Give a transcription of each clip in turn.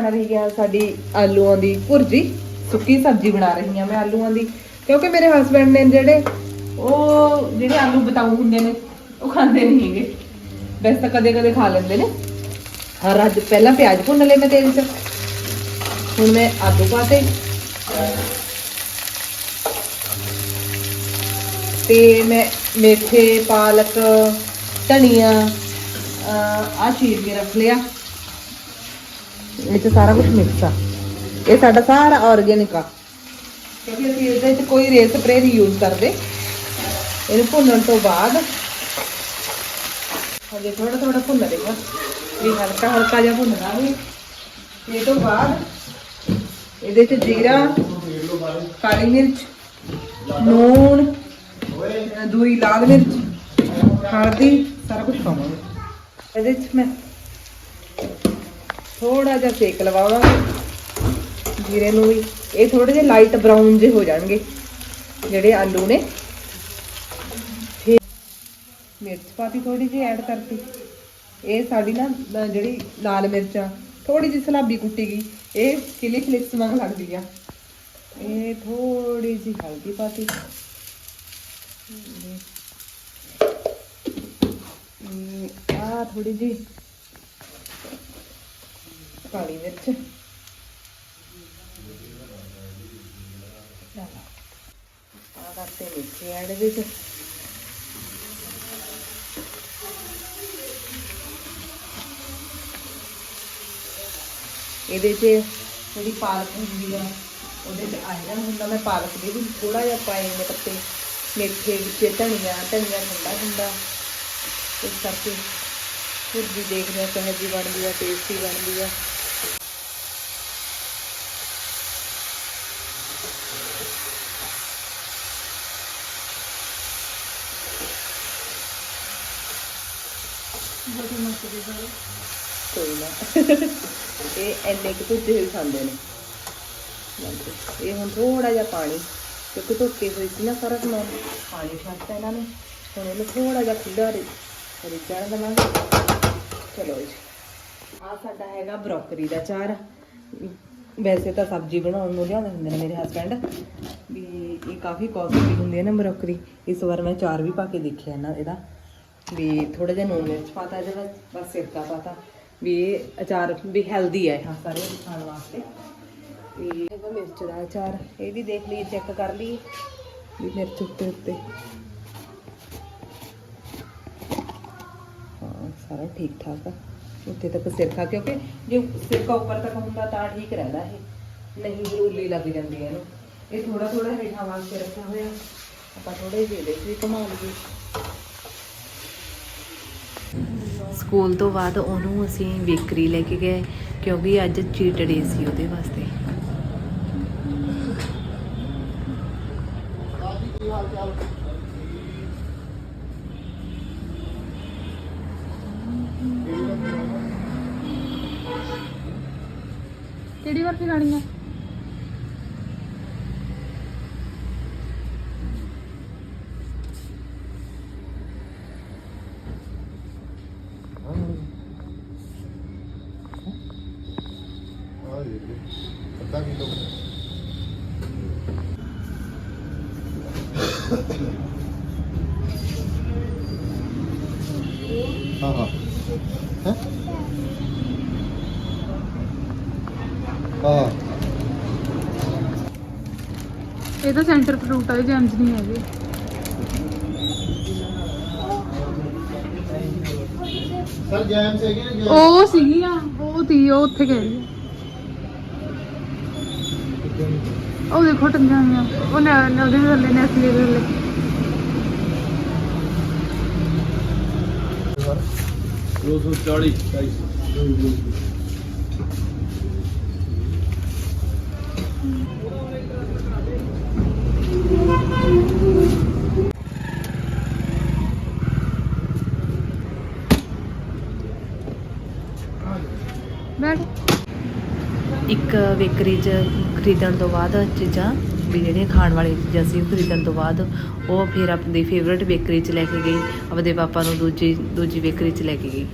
ਬਣ ਰਹੀ ਹੈ ਸਾਡੀ ਆਲੂਆਂ ਦੀ ਭੁਰਜੀ। ਸੁੱਕੀ ਸਬਜ਼ੀ ਬਣਾ ਰਹੀ ਹਾਂ ਮੈਂ ਆਲੂਆਂ ਦੀ। ਕਿਉਂਕਿ ਮੇਰੇ ਹਸਬੰਡ ਨੇ ਜਿਹੜੇ ਉਹ ਜਿਹੜੇ ਆਲੂ ਬਤਾਊ ਹੁੰਦੇ ਨੇ, ਉਹ ਖਾਂਦੇ ਨਹੀਂ ਹੈਗੇ। ਵੈਸੇ ਤਾਂ ਕਦੇ ਕਦੇ ਖਾ ਲੈਂਦੇ ਨੇ। ਹਰ ਅੱਜ ਪਹਿਲਾਂ ਪਿਆਜ਼ ਭੁੰਨ ਲਏ ਮੈਂ ਤੇਲ 'ਚ। ਹੁਣ ਮੈਂ ਆਲੂ ਪਾਤੇ। ਤੇ ਮੈਂ ਮੇਥੇ, ਪਾਲਕ, ਧਨੀਆ ਆ ਚੀਰ ਕੇ ਰੱਖ ਲਿਆ। ਇਹ ਚ ਸਾਰਾ ਕੁਝ ਮਿਕਸ ਆ। ਇਹ ਸਾਡਾ ਸਾਰਾ ਆਰਗੇਨਿਕ ਆ। ਕਿਉਂਕਿ ਅਸੀਂ ਇਹਦੇ ਵਿੱਚ ਕੋਈ ਰੇ ਸਪਰੇ ਨਹੀਂ ਯੂਜ਼ ਕਰਦੇ। ਇਹਨੂੰ ਭੁੰਨਣ ਤੋਂ ਬਾਅਦ ਹਜੇ ਥੋੜਾ ਥੋੜਾ ਭੁੰਨ ਦੇਗਾ ਵੀ ਹਲਕਾ ਹਲਕਾ ਜਿਹਾ ਭੁੰਨਣਾ ਵੀ। ਇਹ ਤੋਂ ਬਾਅਦ ਇਹਦੇ ਚ ਜੀਰਾ, ਕਾਲੀ ਮਿਰਚ, ਨੂਣ ਦੂਈ ਲਾਲ ਮਿਰਚ, ਹਲਦੀ, ਸਾਰਾ ਕੁਝ ਪਾਵਾਂਗੇ। ਇਹਦੇ ਚ ਮੈਂ ਥੋੜਾ ਜਿਹਾ ਸੇਕ ਲਵਾਵਾਂਗੇ। ਜੀਰੇ ਨੂੰ ਵੀ। ਇਹ ਥੋੜੇ ਜਿਹੇ ਲਾਈਟ ਬਰਾਊਨ ਜਿਹੇ ਹੋ ਜਾਣਗੇ, ਜਿਹੜੇ ਆਲੂ ਨੇ। ਮਿਰਚ ਪਾਤੀ ਥੋੜੀ ਜਿਹੀ ਐਡ ਕਰਤੀ। ਇਹ ਸਾਡੀ ਨਾ ਜਿਹੜੀ ਲਾਲ ਮਿਰਚ ਆ ਥੋੜੀ ਜਿਹੀ ਸਲਾਬੀ ਕੁੱਟੀ ਗਈ। ਇਹ ਕਿਲੀ ਫਲਿਕਸ ਵਾਂਗ ਲੱਗਦੀ ਆ। ਇਹ ਥੋੜੀ ਜਿਹੀ ਹਲਦੀ ਪਾਤੀ। ਆ ਥੋੜੀ ਜਿਹੀ ਕਾਲੀ ਮਿਰਚ ਆ ਕਰਤੇ ਮਿੱਠੇ ਐਡ ਵਿੱਚ। ਇਹਦੇ 'ਚ ਜਿਹੜੀ ਪਾਲਕ ਹੁੰਦੀ ਆ, ਉਹਦੇ 'ਚ ਆਇਰਨ ਹੁੰਦਾ, ਮੈਂ ਪਾਲਕ ਦੇ ਵੀ ਥੋੜਾ ਜਿਹਾ ਪਾਏ ਨੇ ਪੱਤੇ। ਮੇਥੇ ਵਿੱਚ ਧਨੀਆ ਧਨੀਆ ਠੰਡਾ ਹੁੰਦਾ। ਇਸ ਕਰਕੇ ਫਿਰ ਵੀ ਦੇਖਦੇ ਹਾਂ ਕਿਹੋ ਜਿਹੀ ਬਣਦੀ ਆ ਟੇਸਟੀ ਬਣਦੀ ਆ। ਕੋਈ ਨਾ। ਇਹ ਐਨੇ ਕਿ ਭੁੱਜੇ ਹੋਏ ਖਾਂਦੇ ਨੇ। ਇਹ ਹੁਣ ਥੋੜਾ ਜਿਹਾ ਪਾਣੀ, ਕਿਉਂਕਿ ਧੋਤੇ ਹੋਈ ਸੀ ਨਾ ਸਾਰਾ ਸਮਾਨ। ਪਾਣੀ ਛੱਡਤਾ ਇਹਨਾਂ ਨੇ। ਹੁਣ ਇਹਨੂੰ ਥੋੜਾ ਜਿਹਾ ਖੁੱਲਾ ਰਿੱਝਣ ਦੇਵਾਂਗੇ। ਚਲੋ ਜੀ। ਆ ਸਾਡਾ ਹੈਗਾ ਬਰੋਕਰੀ ਦਾ ਚਾਰ। ਵੈਸੇ ਤਾਂ ਸਬਜ਼ੀ ਬਣਾਉਣ ਨੂੰ ਲਿਆਉਂਦੇ ਹੁੰਦੇ ਨੇ ਮੇਰੇ ਹਸਬੰਡ ਵੀ ਇਹ ਕਾਫੀ ਕੋਸਟਲੀ ਹੁੰਦੀ ਹੈ ਨਾ ਬਰੋਕਰੀ। ਇਸ ਵਾਰ ਮੈਂ ਚਾਰ ਵੀ ਪਾ ਕੇ ਦੇਖਿਆ ਇਹਨਾਂ ਇਹਦਾ। ਵੀ ਥੋੜਾ ਜਿਹਾ ਨੂਨ ਮਿਰਚ ਪਾਤਾ ਇਹਦੇ ਵਿੱਚ, ਬਸ ਸਿਰਕਾ ਪਾਤਾ। ਵੀ ਇਹ ਅਚਾਰ ਵੀ ਹੈਲਦੀ ਹੈ ਇਹ ਸਾਰੇ ਖਾਣ ਵਾਸਤੇ। ਤੇ ਇਹਦਾ ਮਿਰਚ ਦਾ ਅਚਾਰ। ਇਹ ਵੀ ਦੇਖ ਲਈ ਚੈੱਕ ਕਰ ਲਈ। ਵੀ ਮਿਰਚ ਉੱਤੇ ਉੱਤੇ। ਹਾਂ, ਸਾਰਾ ਠੀਕ ਠਾਕ ਆ। ਉੱਤੇ ਤੱਕ ਸਿਰਕਾ, ਕਿਉਂਕਿ ਜੇ ਸਿਰਕਾ ਉੱਪਰ ਤੱਕ ਹੁੰਦਾ ਤਾਂ ਠੀਕ ਰਹਿੰਦਾ ਇਹ। ਨਹੀਂ ਜ਼ਰੂਰੀ ਲੱਗ ਜਾਂਦੀ ਹੈ ਇਹਨੂੰ। ਇਹ ਥੋੜਾ ਥੋੜਾ ਹੇਠਾਂ ਵਾਸਤੇ ਰੱਖਿਆ ਹੋਇਆ। ਆਪਾਂ ਥੋੜੇ ਜਿਹੇ ਦੇ ਵੀ ਘੁਮਾ ਲਈਏ। ਸਕੂਲ ਤੋਂ ਬਾਅਦ ਉਹਨੂੰ ਅਸੀਂ ਬੇਕਰੀ ਲੈ ਕੇ ਗਏ, ਕਿਉਂਕਿ ਅੱਜ ਚੀਟ ਡੇ ਸੀ ਉਹਦੇ ਵਾਸਤੇ। ਕਿਹੜੀ ਬਰਫੀ ਖਾਣੀ ਆ? ਅੱਧਾ ਕਿਲੋ ਹਾਂ ਹਾਂ। ਹੈ? ਹਾਂ। ਇਹ ਤਾਂ ਸੈਂਟਰ ਫਰੂਟ ਆ ਜੈਮਸ ਨਹੀਂ ਹੈਗੇ। ਸਰ ਜੈਮਸ ਹੈਗੇ ਨੇ ਉਹ ਸੀਗੀਆਂ ਉਹ ਤੀ ਉਹ ਉੱਥੇ ਗਏ। ਉਹ ਦੇਖੋ ਟੰਗੀਆਂ ਹੋਈਆਂ। ਉਹ ਨਾ ਨਾ ਉਹਦੇ ਥੱਲੇ ਨੇ ਅਸੀਂ ਇਹਦੇ ਥੱਲੇ। 240 ਬੈਠ। ਇੱਕ ਬੇਕਰੀ 'ਚ ਖਰੀਦਣ ਤੋਂ ਬਾਅਦ ਚੀਜ਼ਾਂ ਵੀ ਜਿਹੜੀਆਂ ਖਾਣ ਵਾਲੀਆਂ ਚੀਜ਼ਾਂ ਸੀ ਖਰੀਦਣ ਤੋਂ ਬਾਅਦ ਉਹ ਫਿਰ ਆਪਣੀ ਫੇਵਰਟ ਬੇਕਰੀ 'ਚ ਲੈ ਕੇ ਗਈ ਆਪਦੇ ਪਾਪਾ ਨੂੰ ਦੂਜੀ ਦੂਜੀ ਬੇਕਰੀ 'ਚ ਲੈ ਕੇ ਗਈ।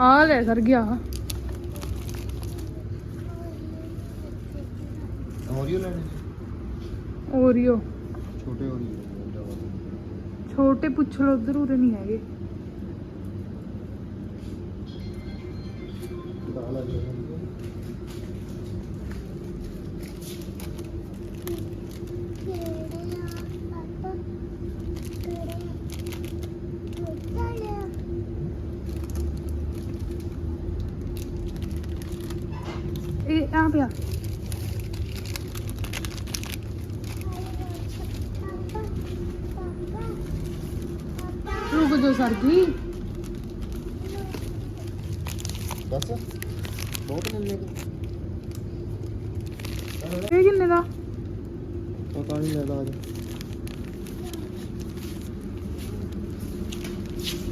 ਆ ਲੈ ਸਰ ਗਿਆ। ਓਰੀਓ ਲੈਣੇ ਸੀ? ਓਰੀਓ ਛੋਟੇ ਓਰੀਓ ਛੋਟੇ ਪੁੱਛ ਲੋ ਉਧਰ ਉਰੇ ਨਹੀਂ ਹੈਗੇ। ਆ ਪਿਆ? ਰੁਕ ਜੋ ਸਰ ਜੀ। ਬਸ ਬਹੁਤ ਲੈਣੇ ਇਹ ਕਿੰਨੇ ਦਾ? ਪਤਾ ਨਹੀਂ ਲੈਦਾ ਅੱਜ।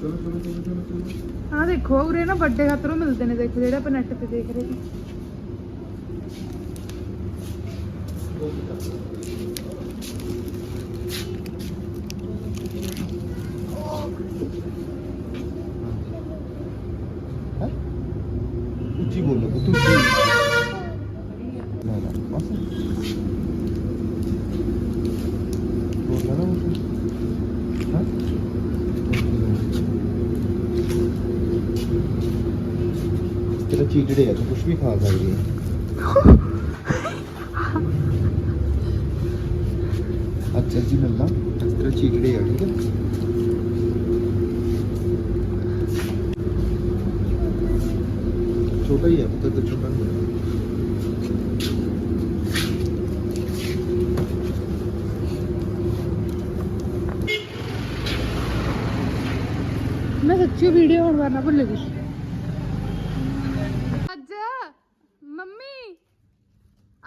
ਚਲੋ ਚਲੋ ਚਲੋ ਚਲੋ ਚਲੋ ਆ ਦੇਖੋ ਉਰੇ ਨਾ ਵੱਡੇ ਖਾਤਰੋਂ ਮਿਲਦੇ ਨੇ ਦੇਖੋ ਜਿਹੜੇ ਆਪਾਂ ਨੈਟ ਤੇ ਦੇਖ ਰਹੇ ਸੀ। ਹੈ ਉੱਚੀ ਬੋਲੋ ਪੁੱਤ ਉੱਚੀ ਨਾ ਨਾ ਬਸ ਬੋਲਣਾ ਨਾ ਉੱਚੀ ਹਾਂ ਤੇਰਾ ਚੀਟੜੇ ਆ ਤੂੰ ਕੁਝ ਵੀ ਖਾ ਸਕਦੀ ਆ, ਠੀਕ ਹੈ। ਛੋਟਾ ਹੀ ਹੈ ਪੁੱਤਰ ਤੇ ਛੋਟਾ ਨਹੀਂ ਹੈ ਮੈਂ ਸੱਚੀ ਵੀਡੀਓ ਹੁਣ ਕਰਨਾ ਭੁੱਲ ਗਈ ਅੱਜ ਮੰਮੀ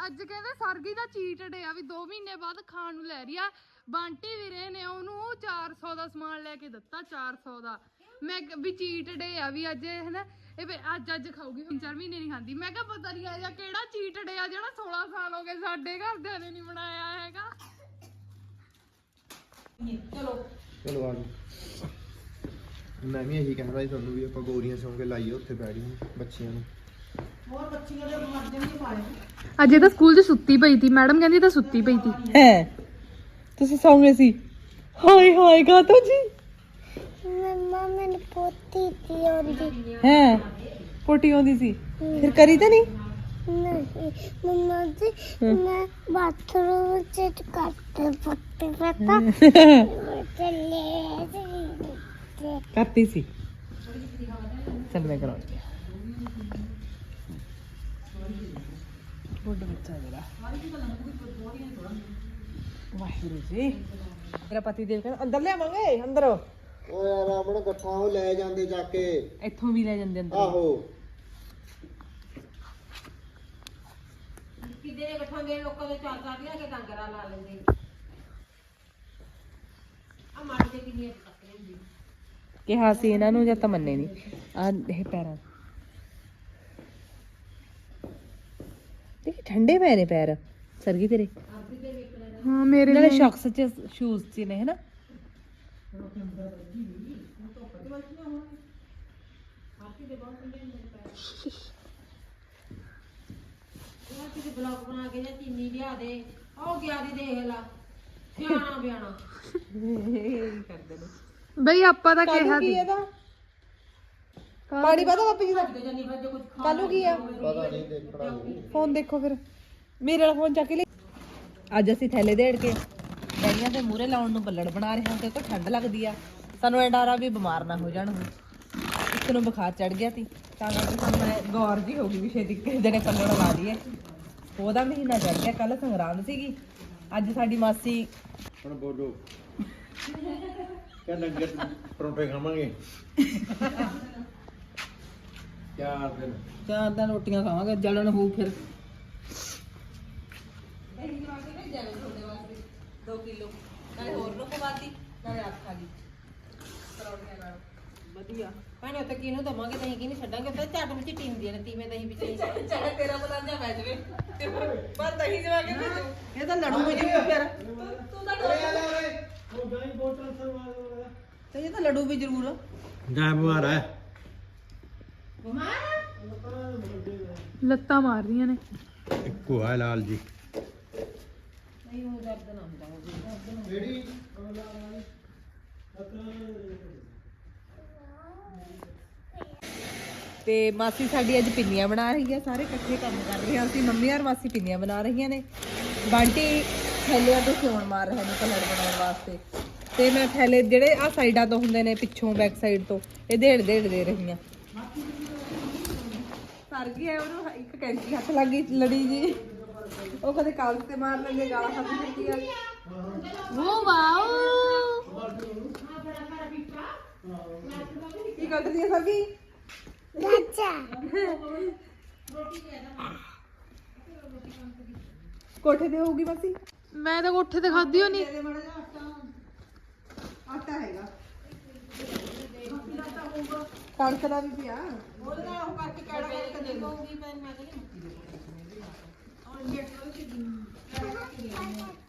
ਅੱਜ ਕਹਿੰਦੇ ਸਰਗੀ ਦਾ ਚੀਟ ਡੇ ਆ ਵੀ 2 ਮਹੀਨੇ ਬਾਅਦ ਖਾਣ ਨੂੰ ਲੈ ਰਹੀ ਆ। ਬਾਂਟੀ ਵੀਰੇ ਨੇ ਉਹਨੂੰ 400 ਦਾ ਸਮਾਨ ਲੈ ਕੇ ਦਿੱਤਾ 400 ਦਾ। ਮੈਂ ਕਿਹਾ ਵੀ ਚੀਟ ਡੇ ਆ ਵੀ ਅੱਜ ਹਨਾ, ਇਹ ਵੀ ਅੱਜ ਅੱਜ ਖਾਊਗੀ, ਹੁਣ ਚਾਰ ਮਹੀਨੇ ਨਹੀਂ ਖਾਂਦੀ। ਮੈਂ ਕਿਹਾ ਪਤਾ ਨਹੀਂ ਆ ਕਿਹੜਾ ਚੀਟ ਡੇ ਆ ਜਿਹੜਾ 16 ਸਾਲ ਹੋ ਗਏ ਸਾਡੇ ਘਰਦਿਆਂ ਨੇ ਨਹੀਂ ਬਣਾਇਆ ਹੈਗਾ। ਚਲੋ। ਆ ਜਾਓ। ਮੈਂ ਵੀ ਇਹੀ ਕਹਿੰਦਾ ਸੀ ਤੁਹਾਨੂੰ ਵੀ ਆਪਾਂ ਗੋਰੀਆਂ ਸੌਂ ਕੇ ਲਾਈਏ ਉੱਥੇ ਬੈਠੀਆਂ ਬੱਚਿਆਂ ਨੂੰ। ਅੱਜ ਇਹ ਤਾਂ ਸਕੂਲ 'ਚ ਸੁੱਤੀ ਪਈ ਸੀ। ਮੈਡਮ ਕਹਿੰਦੀ ਇਹ ਤਾਂ ਸੁੱਤੀ ਪਈ ਸੀ। ਹੈ। ਤੁਸੀਂ ਸੌਂਗੇ ਸੀ। ਹਾਏ ਹਾਏ ਗਾ ਤੋ ਜੀ। ਮੰਮਾ ਮੈਨੂੰ ਪੋਤੀ ਦੀ ਆਉਂਦੀ। ਹੈ। ਪੋਟੀ ਆਉਂਦੀ ਸੀ। ਫਿਰ ਕਰੀ ਤਾਂ ਨਹੀਂ? ਨਹੀਂ। ਮੰਮਾ ਜੀ ਮੈਂ ਬਾਥਰੂਮ ਚ ਕੱਟ ਪੱਤੇ ਪਤਾ? ਚੱਲੇ ਤੇ ਕਰਤੀ ਸੀ। ਚੱਲ ਮੈਂ ਕਰਾਂ ਵਾਹਿਗੁਰੂ ਜੀ ਮੇਰਾ ਪਤੀ ਦੇਵ ਕਹਿੰਦਾ ਅੰਦਰ ਲਿਆਵਾਂਗੇ ਅੰਦਰ ਓ ਯਾਰ ਆਪਣਾ ਗੱਠਾ ਉਹ ਲੈ ਜਾਂਦੇ ਜਾ ਕੇ ਇੱਥੋਂ ਵੀ ਲੈ ਜਾਂਦੇ ਅੰਦਰ ਆਹੋ ਕਿਹਾ ਸੀ ਇਹਨਾਂ ਨੂੰ ਜਾਂ ਤਾਂ ਮੰਨੇ ਨਹੀਂ ਆ ਇਹ ਪੈਰਾਂ ਦੇਖ ਠੰਡੇ ਪੈ ਨੇ ਪੈਰ। ਸਰਗੀ ਤੇਰੇ? ਹਾਂ ਮੇਰੇ ਨਾਲੇ ਸ਼ੌਕਸ ਚ ਸ਼ੂਜ਼ ਚ ਨੇ ਹਨਾ? ਬਈ ਆਪਾਂ ਤਾਂ ਕਿਹਾ ਸੀ। ਇਹਦਾ? ਪਾਣੀ ਪਤਾ ਪਾਪੀ ਜੀ ਦਾ। ਕਾਲੂ ਕੀ ਆ। ਪਤਾ ਨਹੀਂ ਦੇਖਣਾ ਨਹੀਂ ਫੋਨ ਦੇਖੋ ਫਿਰ। ਮੇਰੇ ਵਾਲਾ ਫੋਨ ਚੱਕ ਲੈ। ਅੱਜ ਅਸੀਂ ਥੈਲੇ ਦੇੜ ਕੇ ਡੈਡੀਆਂ ਦੇ ਮੂਰੇ ਲਾਉਣ ਨੂੰ ਬੱਲੜ ਬਣਾ ਰਹੇ ਹਾਂ ਕਿਉਂਕਿ ਠੰਡ ਲੱਗਦੀ ਆ। ਸਾਨੂੰ ਐ ਡਰ ਆ ਵੀ ਬਿਮਾਰ ਨਾ ਹੋ ਜਾਣ ਉਹ। ਇੱਕ ਨੂੰ ਬੁਖਾਰ ਚੜ ਗਿਆ ਸੀ। ਤਾਂ ਕਰਕੇ ਸਾਨੂੰ ਐਂ ਗੌਰ ਜੀ ਹੋ ਗਈ ਵੀ ਛੇਤੀ ਕਿਸੇ ਜਣੇ ਪੱਲੜ ਲਾ ਦਈਏ ਉਹਦਾ ਮਹੀਨਾ ਚੜ ਗਿਆ ਕੱਲ ਸੰਗਰਾਂਦ ਸੀਗੀ। ਅੱਜ ਸਾਡੀ ਮਾਸੀ ਹੁਣ ਬੋਲੋ। ਕਹਿੰਦਾ ਨੰਗੇ ਪਰੌਂਠੇ ਖਾਵਾਂਗੇ। ਚਾਰ ਦਿਨ। ਚਾਰ ਦਿਨ ਰੋਟੀਆਂ ਖਾਵਾਂਗੇ ਜਲਣ ਹੋਊ ਫਿਰ। 2 ਕਿਲੋ ਨਾਲੇ ਹੋਰ ਨੂੰ ਖਵਾਤੀ ਨਾਲੇ ਆਪ ਖਾ ਲਈ ਪਰੌਂਠਿਆਂ ਨਾਲ ਵਧੀਆ। ਭੈਣੇ ਉੱਤੇ ਕਿਹਨੂੰ ਦਵਾਂਗੇ ਦਹੀਂ ਕਿਹਨੂੰ ਛੱਡਾਂਗੇ? ਤੇ ਝੱਟ ਵਿੱਚ ਟੀਂਦੀਆਂ ਨੇ ਤੀਵੇਂ ਦਹੀਂ ਵਿੱਚ ਹੀ। ਚਾਹੇ ਤੇਰਾ ਬਲਾਂਜਾ ਪੈ ਜਵੇ ਪਰ ਦਹੀਂ ਜਵਾ ਕੇ ਭੇਜੋ। ਇਹ ਤਾਂ ਲੜੂ ਵੀ ਜ਼ਰੂਰ ਫਿਰ। ਤੂੰ ਤਾਂ ਤੇ ਇਹ ਤਾਂ ਲੜੂ ਵੀ ਜ਼ਰੂਰ। ਗਾਇ ਬਿਮਾਰ ਹੈ ਲੱਤਾਂ ਮਾਰ ਰਹੀਆਂ ਨੇ। ਇੱਕੋ ਆ ਲਾਲ ਜੀ। ਤੇ ਮਾਸੀ ਸਾਡੀ ਅੱਜ ਪਿੰਨੀਆਂ ਬਣਾ ਰਹੀ ਹੈ ਸਾਰੇ ਇਕੱਠੇ ਕੰਮ ਕਰ ਰਹੇ ਹਾਂ ਅਸੀਂ ਮੰਮੀ ਔਰ ਮਾਸੀ ਪਿੰਨੀਆਂ ਬਣਾ ਰਹੀਆਂ ਨੇ। ਬਾਂਟੀ ਥੈਲਿਆਂ ਤੋਂ ਸਿਉਣ ਮਾਰ ਰਹੇ ਨੇ ਕਲਰ ਬਣਾਉਣ ਵਾਸਤੇ। ਤੇ ਮੈਂ ਥੈਲੇ ਜਿਹੜੇ ਆ ਸਾਈਡਾਂ ਤੋਂ ਹੁੰਦੇ ਨੇ ਪਿੱਛੋਂ ਬੈਕ ਸਾਈਡ ਤੋਂ ਇਹ ਢੇੜ ਢੇੜ ਦੇ ਰਹੀ ਹਾਂ ਸਰ ਗਈ ਹੈ ਉਹਨੂੰ ਇੱਕ ਕੈਂਚੀ ਹੱਥ ਲੱਗ ਗਈ ਲੜੀ ਜੀ। ਉਹ ਕਦੇ ਕਾਗਜ਼ ਤੇ ਮਾਰ ਲੈਂਦੇ ਗਾਲਾਂ ਖਾਂਦੀ ਫਿਰਦੀ ਆ ਉਹ ਵਾਓ। ਕੀ ਕੱਢਦੀ ਹੈ ਸਰਗੀ ਬੱਚਾ ਕੋਠੇ ਤੇ ਹੋਊਗੀ ਮਾਸੀ? ਮੈਂ ਤਾਂ ਕੋਠੇ ਤੇ ਖਾਧੀ ਹੋਣੀ। ਆਟਾ ਹੈਗਾ। ਕਣਕ ਦਾ ਵੀ ਪਿਆ। ਉਹਦੇ ਨਾਲ ਉਹ ਕਰਕੇ ਕਿਹੜਾ ਕਰਕੇ ਦੇ ਦਊਗੀ ਪੈਨ ਮੈਂ ਕਹਿੰਦੀ ਮੁੱਕੀ ਦੇ ਕੋਲ